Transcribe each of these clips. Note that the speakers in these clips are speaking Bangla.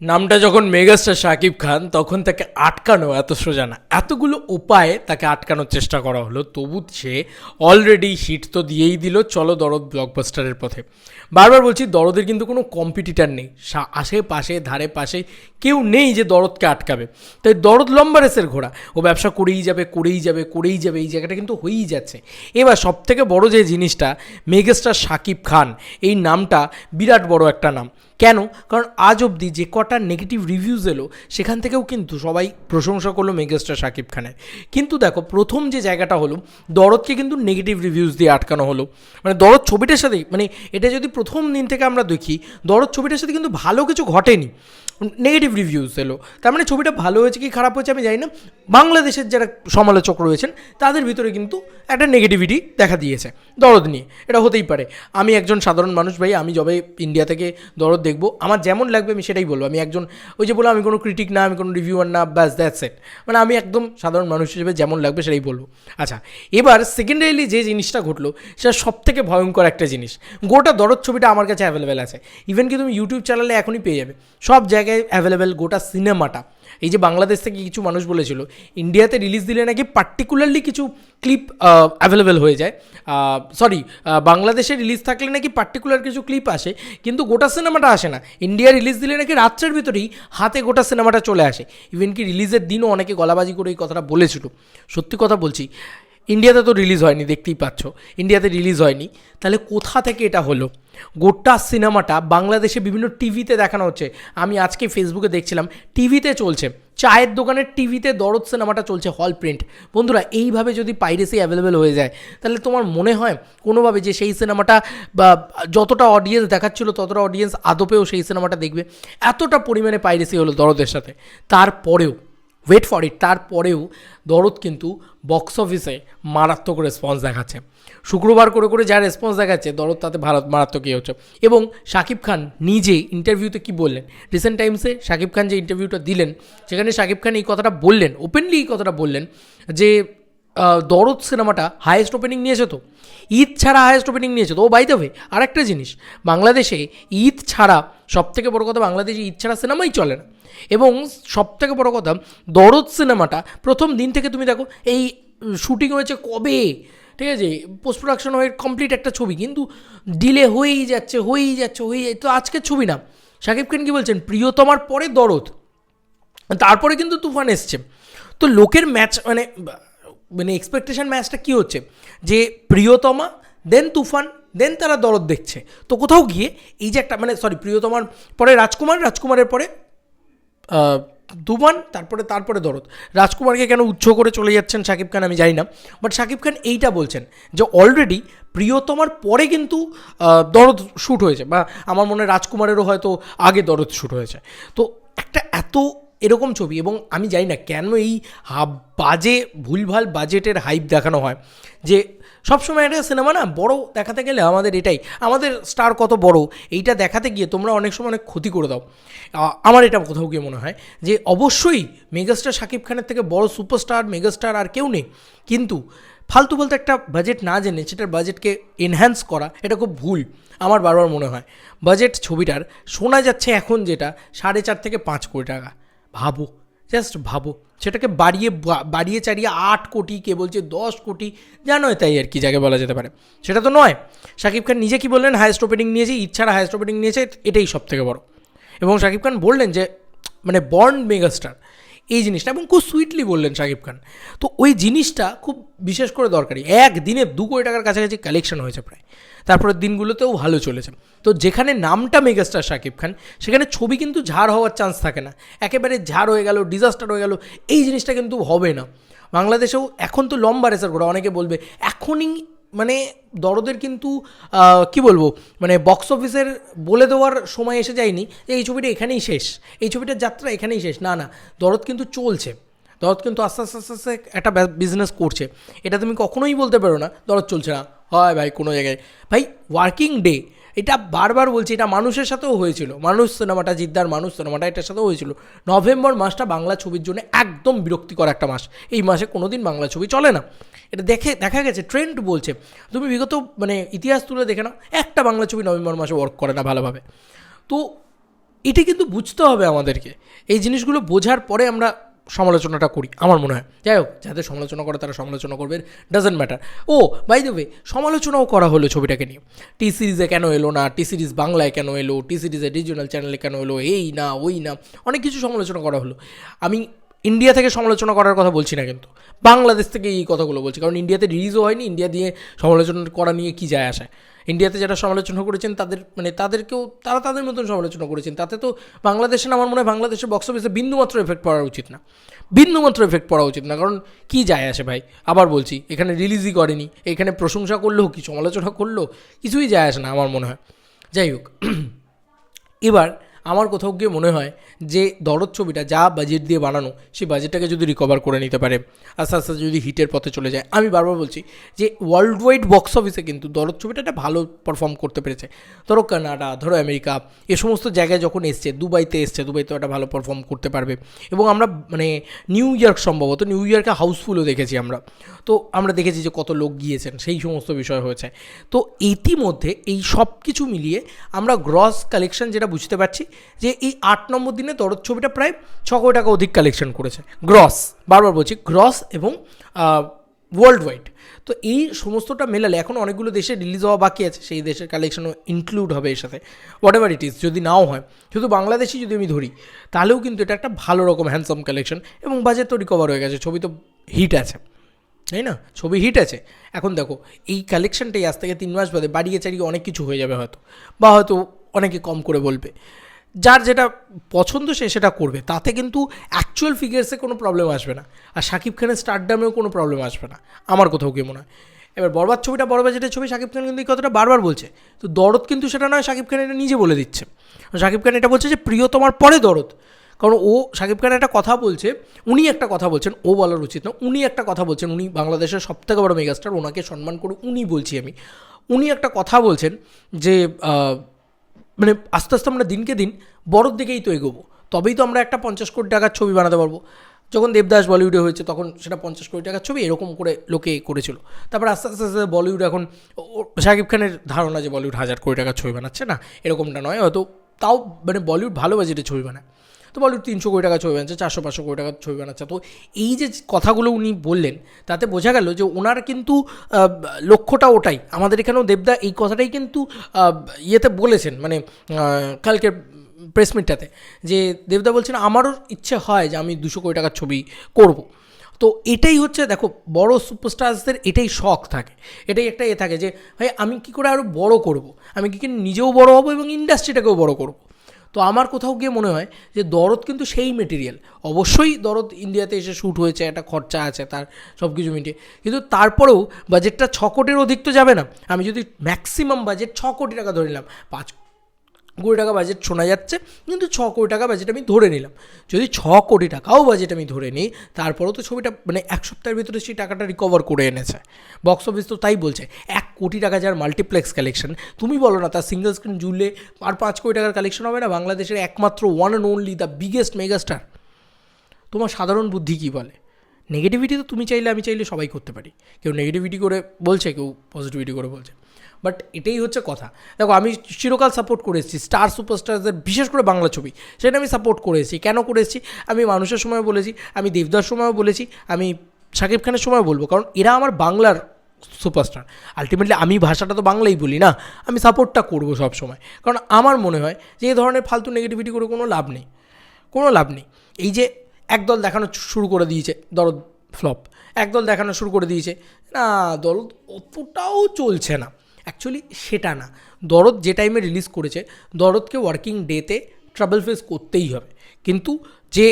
নামটা যখন মেগাস্টার শাকিব খান, তখন তাকে আটকানো, এত সোজা না, এতগুলো উপায়ে তাকে আটকানোর চেষ্টা করা হলো। তবু সে অলরেডি হিট তো দিয়েই দিল, চলো দরদ ব্লকবাস্টারের পথে। বারবার বলছি, দরদের কিন্তু কোনো কম্পিটিটার নেই। আশেপাশে ধারে পাশে কেউ নেই যে দরদকে আটকাবে। তাই দরদ লম্বা রেসের ঘোড়া। ও ব্যবসা করেই যাবে করেই যাবে করেই যাবে, এই জায়গাটা কিন্তু হয়েই যাচ্ছে। এবার সব থেকে বড় যে জিনিসটা, মেগাস্টার শাকিব খান, এই নামটা বিরাট বড় একটা নাম। কেন? কারণ আজ অবধি যে কটা নেগেটিভ রিভিউজ এলো, সেখান থেকেও কিন্তু সবাই প্রশংসা করল মেগাস্টার শাকিব খানের। কিন্তু দেখো, প্রথম যে জায়গাটা হলো, দরদকে কিন্তু নেগেটিভ রিভিউজ দিয়ে আটকানো হলো। মানে দরদ ছবিটার সাথে মানে এটা যদি প্রথম দিন থেকে আমরা দেখি, দরদ ছবিটার সাথে কিন্তু ভালো কিছু ঘটেনি। নেগেটিভ রিভিউজ এলো। তার মানে ছবিটা ভালো হয়েছে কি খারাপ হয়েছে আমি জানি না। বাংলাদেশের যারা সমালোচক রয়েছেন, তাদের ভিতরে কিন্তু একটা নেগেটিভিটি দেখা দিয়েছে দরদ নিয়ে। এটা হতেই পারে। আমি একজন সাধারণ মানুষ ভাই, আমি যবে ইন্ডিয়া থেকে দরদ দেখব। আমার যেমন লাগবে আমি সেটাই বলব। আমি একজন, ওই যে বললাম আমি কোনো ক্রিটিক না, আমি কোনো রিভিউয়ার না, ব্যাস দ্যাটস এট মানে আমি একদম সাধারণ মানুষ হিসেবে যেমন লাগবে সেটাই বলব। আচ্ছা এবার সেকেন্ডারিলি যে জিনিসটা ঘটলো, সেটা সব থেকে ভয়ঙ্কর একটা জিনিস। গোটা দরদ ছবিটা আমার কাছে অ্যাভেলেবেল আছে। ইভেন কি তুমি ইউটিউব চ্যানেলে এখনই পেয়ে যাবে। সব জায়গায় অ্যাভেলেবেল গোটা সিনেমাটা এই যে বাংলাদেশ থেকে কিছু মানুষ বলেছিল ইন্ডিয়াতে রিলিজ দিলে নাকি পার্টিকুলারলি কিছু ক্লিপ অ্যাভেলেবেল হয়ে যায়। সরি বাংলাদেশে রিলিজ থাকলে নাকি পার্টিকুলার কিছু ক্লিপ আসে, কিন্তু গোটা সিনেমাটা আসে না। ইন্ডিয়া রিলিজ দিলে নাকি রাত্রের ভিতরেই হাতে গোটা সিনেমাটা চলে আসে। ইভেন কি রিলিজের দিনও অনেকে গলাবাজি করে এই কথাটা বলেছিল। সত্যি কথা বলছি ইন্ডিয়াতে তো রিলিজ হয়নি, দেখতেই পাচ্ছ। ইন্ডিয়াতে রিলিজ হয়নি। তাহলে কোথা থেকে এটা হলো? গোটা সিনেমাটা বাংলাদেশে বিভিন্ন টিভিতে দেখানো হচ্ছে। আমি আজকে ফেসবুকে দেখছিলাম টিভিতে চলছে। চায়ের দোকানের টিভিতে দরদ সিনেমাটা চলছে হল প্রিন্ট বন্ধুরা, এইভাবে যদি পাইরেসি অ্যাভেলেবেল হয়ে যায়, তাহলে তোমার মনে হয় কোনোভাবে যে সেই সিনেমাটা বা যতটা অডিয়েন্স দেখাচ্ছিল, ততটা অডিয়েন্স আদপেও সেই সিনেমাটা দেখবে? এতটা পরিমাণে পাইরেসি হলো দরদের সাথে। তারপরেও ওয়েট ফর ইট তারপরেও দরদ কিন্তু বক্স অফিসে মারাত্মক রেসপন্স দেখাচ্ছে। শুক্রবার করে করে যা রেসপন্স দেখাচ্ছে, দরদ তাতে ভারত মারাত্মক ইয়ে হচ্ছে। এবং শাকিব খান নিজে ইন্টারভিউতে কি বললেন? রিসেন্ট টাইমসে শাকিব খান যে ইন্টারভিউটা দিলেন, সেখানে শাকিব খান এই কথাটা বললেন ওপেনলি এই কথাটা বললেন যে দরদ সিনেমাটা হায়েস্ট ওপেনিং নিয়েছে তো। ঈদ ছাড়া হায়েস্ট ওপেনিং নিয়েছে তো। ও বাই দ্য ওয়ে আরেকটা জিনিস, বাংলাদেশে ঈদ ছাড়া সব থেকে বড় কথা বাংলাদেশে ঈদ ছাড়া সিনেমাই চলে না। এবং সব থেকে বড় কথা, দরদ সিনেমাটা প্রথম দিন থেকে তুমি দেখো, এই শুটিং হয়েছে কবে? ঠিক আছে? পোস্ট প্রোডাকশন হয়ে কমপ্লিট একটা ছবি, কিন্তু ডিলে হয়েই যাচ্ছে হয়েই যাচ্ছে হয়েই যাচ্ছে। তো আজকের ছবি না। শাকিব খান কি বলছেন? প্রিয়তমার পরে দরদ। তারপরে কিন্তু তুফান এসছে। তো লোকের ম্যাচ মানে মানে এক্সপেকটেশন ম্যাচটা কী হচ্ছে? যে প্রিয়তমা দেন তুফান দেন তারা দরদ দেখছে। তো কোথাও গিয়ে এই যে একটা মানে সরি প্রিয়তমার পরে রাজকুমার, রাজকুমারের পরে তুফান, তারপরে তারপরে দরদ। রাজকুমারকে কেন উচ্চ করে চলে যাচ্ছেন শাকিব খান আমি জানি না বাট শাকিব খান এইটা বলছেন যে অলরেডি প্রিয়তমার পরে কিন্তু দরদ শ্যুট হয়েছে, বা আমার মনে হয় রাজকুমারেরও হয়তো আগে দরদ শ্যুট হয়েছে। তো একটা এত এরকম ছবি এবং আমি জানি না কেন এই বাজে, ভুলভাল বাজেটের হাইপ দেখানো হয়। যে সবসময় একটা সিনেমা না, বড় দেখাতে গেলে আমাদের এটাই, আমাদের স্টার কত বড়, এইটা দেখাতে গিয়ে তোমরা অনেক সময় অনেক ক্ষতি করে দাও। আমার এটা কোথাও গিয়ে মনে হয় যে অবশ্যই মেগাস্টার শাকিব খানের থেকে বড় সুপারস্টার মেগাস্টার আর কেউ নেই। কিন্তু ফালতু বলতে একটা বাজেট না জেনে সেটার বাজেটকে এনহ্যান্স করা, এটা খুব ভুল, আমার বারবার মনে হয়। বাজেট ছবিটার, শোনা যাচ্ছে এখন যেটা সাড়ে চার থেকে পাঁচ কোটি টাকা। ভাবো জাস্ট ভাবো। সেটাকে বাড়িয়ে বাড়িয়ে চাড়িয়ে আট কোটি, কে বলছে দশ কোটি জানোই তাই আর কি, যাকে বলা যেতে পারে। সেটা তো নয়। শাকিব খান নিজে কি বললেন? হায়েস্ট ওপেনিং নিয়েছে ইচ্ছারা হায়েস্ট ওপেনিং নিয়েছে, এটাই সব থেকে বড়। এবং শাকিব খান বললেন যে মানে বর্ন মেগাস্টার এই জিনিসটা, এবং খুব সুইটলি বললেন শাকিব খান। তো ওই জিনিসটা খুব বিশেষ করে দরকারি। একদিনে দু কোটি টাকার কাছাকাছি কালেকশন হয়েছে প্রায়। তারপরের দিনগুলোতেও ভালো চলেছে। তো যেখানে নামটা মেগাস্টার শাকিব খান, সেখানে ছবি কিন্তু ঝাড় হওয়ার চান্স থাকে না। একেবারে ঝাড় হয়ে গেল ডিজাস্টার হয়ে গেল, এই জিনিসটা কিন্তু হবে না। বাংলাদেশেও এখন তো লম্বা রেসার করে, অনেকে বলবে এখনই মানে দরদের কিন্তু কি বলব মানে বক্স অফিসের বলে দেওয়ার সময় এসে যায়নি যে এই ছবিটা এখানেই শেষ, এই ছবিটার যাত্রা এখানেই শেষ। না না, দরদ কিন্তু চলছে। দরদ কিন্তু আস্তে আস্তে আস্তে আস্তে একটা বিজনেস করছে। এটা তুমি কখনোই বলতে পারো না, দরদ চলছে না। হয় ভাই কোনো জায়গায়। ভাই ওয়ার্কিং ডে এটা বারবার বলছি, এটা মানুষের সাথেও হয়েছিল। মানুষ সিনেমাটা, জিদ্দার মানুষ সিনেমাটা, এটার সাথেও হয়েছিল। নভেম্বর মাসটা বাংলা ছবির জন্য একদম বিরক্তিকর একটা মাস। এই মাসে কোনো দিন বাংলা ছবি চলে না। এটা দেখে, দেখা গেছে ট্রেন্ড বলছে। তুমি বিগত মানে ইতিহাস তুলে দেখে নাও, একটা বাংলা ছবি নভেম্বর মাসে ওয়ার্ক করে না ভালোভাবে। তো, এটা কিন্তু বুঝতে হবে আমাদেরকে। এই জিনিসগুলো বোঝার পরে আমরা সমালোচনাটা করি, আমার মনে হয়। যাই হোক, যাদের সমালোচনা করে তারা সমালোচনা করবে ডাজেন্ট ম্যাটার ও বাই দ্য ওয়ে সমালোচনাও করা হলো ছবিটাকে নিয়ে। টি সিরিজে কেন এলো না টি সিরিজ বাংলায় কেন এলো টি সিরিজে রিজিওনাল চ্যানেলে কেন এলো, এই না, ওই না, অনেক কিছু সমালোচনা করা হলো। আমি ইন্ডিয়া থেকে সমালোচনা করার কথা বলছি না কিন্তু। বাংলাদেশ থেকে এই কথাগুলো বলছি। কারণ ইন্ডিয়াতে রিলিজও হয়নি ইন্ডিয়া দিয়ে সমালোচনা করা নিয়ে কী যায় আসে ইন্ডিয়াতে যারা সমালোচনা করেছেন, তাদের মানে তাদেরকেও, তারা তাদের মতন সমালোচনা করেছেন। তাতে তো বাংলাদেশে না, আমার মনে হয় বাংলাদেশের বক্স অফিসে বিন্দুমাত্র এফেক্ট পড়া উচিত না। বিন্দুমাত্র এফেক্ট পড়া উচিত না। কারণ কী যায় আসে ভাই? আবার বলছি, এখানে রিলিজই করেনি, এখানে প্রশংসা করল, কি সমালোচনা করল, কিছুই যায় আসে না আমার মনে হয়। যাই হোক, এবার আমার কোথাও গিয়ে মনে হয় যে দরদ ছবিটা যা বাজেট দিয়ে বানানো, সেই বাজেটটাকে যদি রিকভার করে নিতে পারে, আস্তে আস্তে যদি হিটের পথে চলে যায়। আমি বারবার বলছি যে ওয়ার্ল্ড ওয়াইড বক্স অফিসে কিন্তু দরদ ছবিটা একটা ভালো পারফর্ম করতে পেরেছে। ধরো কানাডা, ধরো আমেরিকা, এ সমস্ত জায়গায় যখন এসছে, দুবাইতে এসছে, দুবাইতে একটা ভালো পারফর্ম করতে পারবে। এবং আমরা মানে নিউ ইয়র্ক সম্ভবত নিউ ইয়র্কে হাউসফুলও দেখেছি আমরা। তো আমরা দেখেছি যে কত লোক গিয়েছেন, সেই সমস্ত বিষয় হয়েছে। তো ইতিমধ্যে এই সব কিছু মিলিয়ে আমরা গ্রস কালেকশন যেটা বুঝতে পারছি যে এই আট নম্বর দিনে দরদ ছবিটা প্রায় ছ কোটি টাকা অধিক কালেকশন করেছে। গ্রস বারবার বলছি গ্রস এবং ওয়ার্ল্ড ওয়াইড তো এই সমস্তটা মেলালে এখন অনেকগুলো দেশে রিলিজ হওয়া বাকি আছে, সেই দেশের কালেকশনও ইনক্লুড হবে এর সাথে। হোয়াট এভার ইট ইজ যদি নাও হয়, শুধু বাংলাদেশি যদি আমি ধরি, তাহলেও কিন্তু এটা একটা ভালো রকম হ্যান্ডসাম কালেকশন এবং বাজেট তো রিকভার হয়ে গেছে, ছবি তো হিট আছে। তাই না? ছবি হিট আছে। এখন দেখো, এই কালেকশনটাই আজ থেকে তিন মাস বাদে বাড়িয়ে চাড়িয়ে অনেক কিছু হয়ে যাবে হয়তো, বা হয়তো অনেকে কম করে বলবে। যার যেটা পছন্দ সে সেটা করবে। তাতে কিন্তু অ্যাকচুয়াল ফিগার্সে কোনো প্রবলেম আসবে না। আর শাকিব খানের স্টারডামেও কোনো প্রবলেম আসবে না। আমার কোথাও কি মনে হয়। এবার বরবাদ ছবিটা বড় বাজেটের ছবি শাকিব খান কিন্তু এই কথাটা বারবার বলছে। তো দরদ কিন্তু সেটা নয় শাকিব খান এটা নিজে বলে দিচ্ছে। শাকিব খান এটা বলছে যে, প্রিয় তোমার পরে দরদ। কারণ ও শাকিব খান একটা কথা বলছে, উনি একটা কথা বলছেন, ও বলার উচিত না, উনি একটা কথা বলছেন, উনি বাংলাদেশের সবথেকে বড় মেগাস্টার, ওনাকে সম্মান করে উনি বলছি আমি। উনি একটা কথা বলছেন যে মানে আস্তে আস্তে আমরা দিনকে দিন বড়োর দিকেই তো এগোবো। তবেই তো আমরা একটা পঞ্চাশ কোটি টাকার ছবি বানাতে পারব। যখন দেবদাস বলিউডে হয়েছে, তখন সেটা পঞ্চাশ কোটি টাকার ছবি এরকম করে লোকে করেছিল। তারপর আস্তে আস্তে আস্তে বলিউড এখন শাকিব খানের ধারণা যে বলিউড হাজার কোটি টাকার ছবি বানাচ্ছে, না, এরকমটা নয়। হয়তো তাও মানে বলিউড ভালো বাজেটে ছবি বানায়। তো বলিউড তিনশো কোটি টাকা ছবি বানাচ্ছে, চারশো, পাঁচশো কোটি টাকার ছবি বানাচ্ছে। তো এই যে কথাগুলো উনি বললেন, তাতে বোঝা গেল যে ওনার কিন্তু লক্ষ্যটা ওটাই। আমাদের এখানেও দেবদা এই কথাটাই কিন্তু ইয়েতে বলেছেন মানে কালকের প্রেস মিটটাতে যে দেবদা বলছেন, আমারও ইচ্ছে হয় যে আমি দুশো কোটি টাকার ছবি করব। তো এটাই হচ্ছে, দেখো, বড় সুপারস্টারসদের এটাই শখ থাকে। এটাই একটা এ থাকে যে, ভাই, আমি কী করে আরও বড় করব? আমি কী নিজেও বড় হব এবং ইন্ডাস্ট্রিটাকেও বড় করব? তো আমার কোথাও গিয়ে মনে হয় যে দরদ কিন্তু সেই মেটেরিয়াল অবশ্যই দরদ ইন্ডিয়াতে এসে শ্যুট হয়েছে, একটা খরচা আছে, তার সব কিছু মিটিয়ে। কিন্তু তারপরেও বাজেটটা ছ কোটির অধিক তো যাবে না। আমি যদি ম্যাক্সিমাম বাজেট ছ কোটি টাকা ধরে নিলাম, পাঁচ কোটি টাকা বাজেট শোনা যাচ্ছে, কিন্তু ছ কোটি টাকা বাজেট আমি ধরে নিলাম। যদি ছ কোটি টাকাও বাজেট আমি ধরে নিই, তারপরেও তো ছবিটা মানে এক সপ্তাহের ভিতরে সেই টাকাটা রিকভার করে এনেছে। বক্স অফিস তো তাই বলছে, এক কোটি টাকা যার মাল্টিপ্লেক্স কালেকশন তুমি বলো না, তার সিঙ্গেল স্ক্রিন জুড়লে আর পাঁচ কোটি টাকার কালেকশন হবে না? বাংলাদেশের একমাত্র one and only the biggest megastar তোমার সাধারণ বুদ্ধি কী বলে? নেগেটিভিটি তো তুমি চাইলে, আমি চাইলে সবাই করতে পারি। কেউ নেগেটিভিটি করে বলছে, কেউ পজিটিভিটি করে বলছে। বাট এটাই হচ্ছে কথা। দেখো, আমি চিরকাল সাপোর্ট করে এসেছি। স্টার সুপারস্টারদের বিশেষ করে বাংলা ছবি, সেটা আমি সাপোর্ট করে এসেছি। কেন করে এসেছি? আমি মানুষের সময় বলেছি, আমি দেবদার সময়ও বলেছি, আমি শাকিব খানের সময় বলব। কারণ এরা আমার বাংলার সুপারস্টার আলটিমেটলি আমি ভাষাটা তো বাংলাই বলি না। আমি সাপোর্টটা করব সব সময়। কারণ আমার মনে হয় যে এই ধরনের ফালতু নেগেটিভিটি করে কোনো লাভ নেই। কোনো লাভ নেই। এই যে একদল দেখানো শুরু করে দিয়েছে, দরদ ফ্লপ একদল দেখানো শুরু করে দিয়েছে, না, দরদ অতটাও চলছে না। অ্যাকচুয়ালি সেটা না। দরদ যে টাইমে রিলিজ করেছে, দরদকে ওয়ার্কিং ডেতে ট্রাভেল ফেস করতেই হবে। কিন্তু যে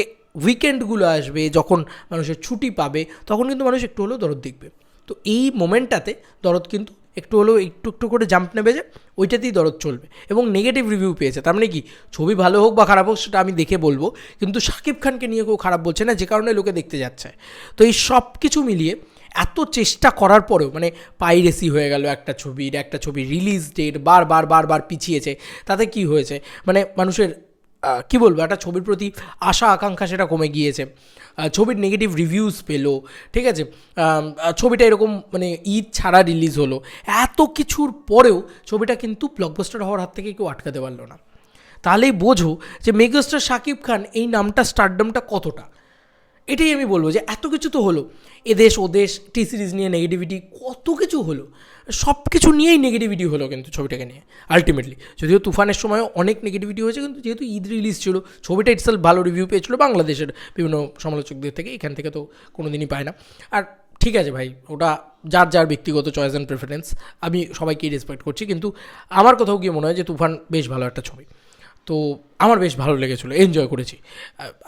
উইকেন্ডগুলো আসবে, যখন মানুষের ছুটি পাবে, তখন কিন্তু মানুষ একটু হলেও দরদ দেখবে। তো এই মোমেন্টটাতে দরদ কিন্তু একটু হলেও একটু একটু করে জাম্প নেবে যে, ওইটাতেই দরদ চলবে এবং নেগেটিভ রিভিউ পেয়েছে। তার মানে কি? ছবি ভালো হোক বা খারাপ হোক, সেটা আমি দেখে বলব। কিন্তু শাকিব খানকে নিয়ে কেউ খারাপ বলছে না, যে কারণে লোকে দেখতে যাচ্ছে। তো এই সব কিছু মিলিয়ে এত চেষ্টা করার পরেও মানে পাইরেসি হয়ে গেল একটা ছবির, একটা ছবি রিলিজ ডেট বারবার বারবার পিছিয়েছে। তাতে কি হয়েছে? মানে মানুষের কি বলব, একটা ছবির প্রতি আশা, আকাঙ্ক্ষা সেটা কমে গিয়েছে। ছবির নেগেটিভ রিভিউজ পেল, ঠিক আছে? ছবিটা এরকম মানে ঈদ ছাড়া রিলিজ হলো। এত কিছুর পরেও ছবিটা কিন্তু ব্লকবাস্টার হওয়ার হাত থেকে কেউ আটকাতে পারল না। তাহলেই বোঝো যে মেগাস্টার শাকিব খান এই নামটা স্টারডমটা কতটা? এটাই আমি বলব যে এত কিছু তো হলো। এদেশ, ওদেশ টি সিরিজ নিয়ে নেগেটিভিটি কত কিছু হলো। সব কিছু নিয়েই নেগেটিভিটি হলো কিন্তু ছবিটাকে নিয়ে আলটিমেটলি যদিও তুফানের সময় অনেক নেগেটিভিটি হয়েছে, কিন্তু যেহেতু ঈদ রিলিজ ছিল, ছবিটা ইটসেলফ ভালো রিভিউ পেয়েছিল বাংলাদেশের বিভিন্ন সমালোচকদের থেকে, এখান থেকে তো কোনো দিনই পায় না। আর ঠিক আছে ভাই, ওটা যার যার ব্যক্তিগত চয়েস অ্যান্ড প্রেফারেন্স আমি সবাইকেই রেসপেক্ট করছি, কিন্তু আমার কোথাও গিয়ে মনে হয় যে তুফান বেশ ভালো একটা ছবি। তো আমার বেশ ভালো লেগেছিলো এনজয় করেছি।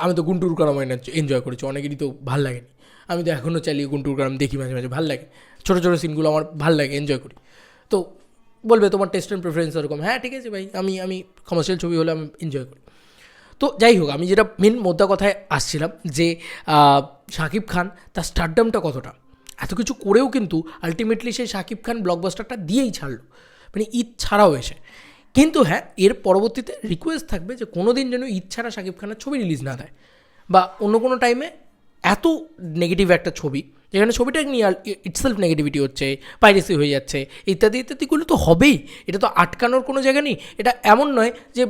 আমি তো গুন্টুর কারাম এনজয় করেছি, অনেকেরই তো ভালো লাগেনি। আমি তো এখনও চালিয়ে গুন্টুর কারাম দেখি মাঝে মাঝে, ভালো লাগে। ছোটো ছোটো সিনগুলো আমার ভালো লাগে এনজয় করি। তো বলবে তোমার টেস্ট অ্যান্ড প্রেফারেন্স এরকম হ্যাঁ ঠিক আছে ভাই, আমি আমি কমার্শিয়াল ছবি হলে আমি এনজয় করি। তো যাই হোক, আমি যেটা মেন মোদ্দা কথায় আসছিলাম যে শাকিব খান তার স্টারডামটা কতটা? এত কিছু করেও কিন্তু আলটিমেটলি সেই শাকিব খান ব্লকবাস্টারটা দিয়েই ছাড়লো। মানে ঈদ ছাড়াও এসে। কিন্তু হ্যাঁ এর পরবর্তীতে রিকোয়েস্ট থাকবে যে কোনো দিন যেন ইচ্ছারা শাকিব খানের ছবি রিলিজ না দেয় বা অন্য কোনো টাইমে এত নেগেটিভ একটা ছবি, যেখানে ছবিটা নিয়ে ইটসেলফ নেগেটিভিটি হচ্ছে পাইরেসি হয়ে যাচ্ছে, ইত্যাদি ইত্যাদিগুলো তো হবেই। এটা তো আটকানোর কোনো জায়গা নেই। এটা এমন নয় যে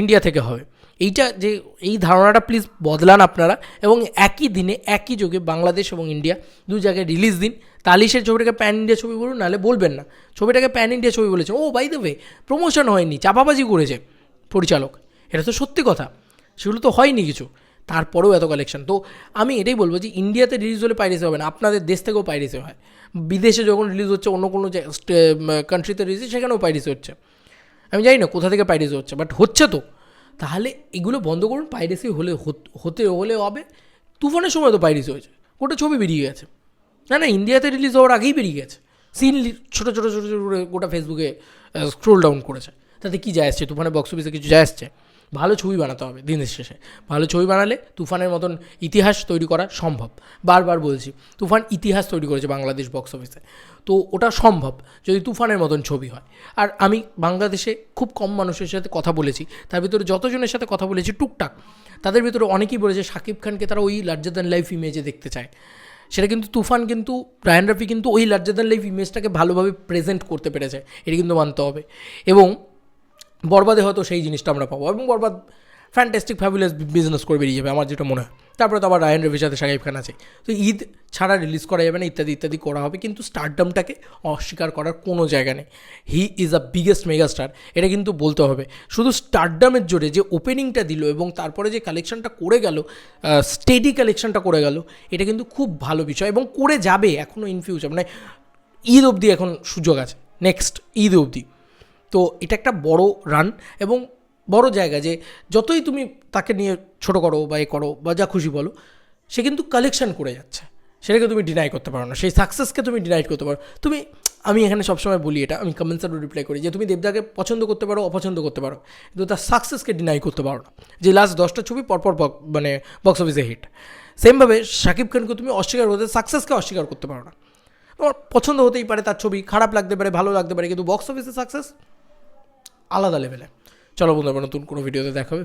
ইন্ডিয়া থেকে হবে। এইটা যে, এই ধারণাটা প্লিজ বদলান আপনারা এবং একই দিনে, একই যুগে বাংলাদেশ এবং ইন্ডিয়া দু জায়গায় রিলিজ দিন। তালিশের ছবিটাকে প্যান ইন্ডিয়া ছবি বলুন, নাহলে বলবেন না। ছবিটাকে প্যান ইন্ডিয়া ছবি বলেছে। ও বাই দেবে প্রমোশন হয়নি, চাপাবাজি করেছে পরিচালক। এটা তো সত্যি কথা। সেগুলো তো হয়নি কিছু। তারপরেও এত কালেকশন তো আমি এটাই বলব যে, ইন্ডিয়াতে রিলিজ হলে পাইরেসি হবে না। আপনাদের দেশ থেকেও পাইরেসি হয়। বিদেশে যখন রিলিজ হচ্ছে, অন্য কোনো কান্ট্রিতে রিলিজ সেখানেও পাইরেসি হচ্ছে। আমি জানি না কোথা থেকে পাইরেসি হচ্ছে বাট হচ্ছে তো। তাহলে এগুলো বন্ধ করুন পাইরেসি হলে হত- হলে হবে। তুফানের সময় তো পাইরেসি হয়েছে। গোটা ছবি বেরিয়ে গেছে। না না, ইন্ডিয়াতে রিলিজ হওয়ার আগেই বেরিয়ে গেছে। সিন ছোটো ছোটো ছোটো ছোটো গোটা ফেসবুকে স্ক্রোল ডাউন করেছে। তাতে কী যায় আসছে? তুফানের বক্স অফিসে কিছু যায় আসছে? ভালো ছবি বানাতে হবে দিনের শেষে। ভালো ছবি বানালে তুফানের মতন ইতিহাস তৈরি করা সম্ভব। বারবার বলছি, তুফান ইতিহাস তৈরি করেছে বাংলাদেশ বক্স অফিসে তো ওটা সম্ভব যদি তুফানের মতন ছবি হয়। আর আমি বাংলাদেশে খুব কম মানুষের সাথে কথা বলেছি, তার ভিতরে যতজনের সাথে কথা বলেছি টুকটাক, তাদের ভিতরে অনেকেই বলেছে শাকিব খানকে তারা ওই লার্জার দ্যান লাইফ ইমেজে দেখতে চায়। সেটা কিন্তু তুফান কিন্তু, রায়ান রাফি কিন্তু ওই লার্জার দ্যান লাইফ ইমেজটাকে ভালোভাবে প্রেজেন্ট করতে পেরেছে। এটা কিন্তু মানতে হবে। এবং বরবাদে হয়তো সেই জিনিসটা আমরা পাবো এবং বরবাদ ফ্যান্টাস্টিক ফ্যাবুলাস বিজনেস করে বেরিয়ে যাবে, আমার যেটা মনে হয়। তারপরে তো আবার রায়ন রবির সাথে শাকিব খান আছে। তো ঈদ ছাড়া রিলিজ করা যাবে না, ইত্যাদি ইত্যাদি করা হবে, কিন্তু স্টারডামটাকে অস্বীকার করার কোনো জায়গা নেই। He is a biggest megastar এটা কিন্তু বলতে হবে। শুধু স্টারডামের জোরে যে ওপেনিংটা দিল এবং তারপরে যে কালেকশনটা করে গেল স্টেডি কালেকশনটা করে গেল, এটা কিন্তু খুব ভালো বিষয় এবং করে যাবে এখনও ইন ফিউচার মানে ঈদ অবধি এখন সুযোগ আছে। নেক্সট ঈদ অবধি। তো এটা একটা বড় রান এবং বড় জায়গা যে যতই তুমি তাকে নিয়ে ছোটো করো বা এ করো বা যা খুশি বলো, সে কিন্তু কালেকশন করে যাচ্ছে। সেটাকে তুমি ডিনাই করতে পারো না। সেই সাকসেসকে তুমি ডিনাই করতে পারো। তুমি, আমি এখানে সবসময় বলি এটা, আমি কমেন্টসেরও রিপ্লাই করি যে তুমি দেবদাকে পছন্দ করতে পারো, অপছন্দ করতে পারো। কিন্তু তার সাকসেসকে ডিনাই করতে পারো না। যে লাস্ট দশটা ছবি পরপর মানে বক্স অফিসে হিট সেমভাবে শাকিব খানকে তুমি অস্বীকার করতে সাকসেসকে অস্বীকার করতে পারো না। তোমার পছন্দ হতেই পারে তার ছবি, খারাপ লাগতে পারে, ভালো লাগতে পারে, কিন্তু বক্স অফিসে সাকসেস আলাদা লেভেলে চলো বন্ধুরা নতুন কোনো ভিডিওতে দেখাবে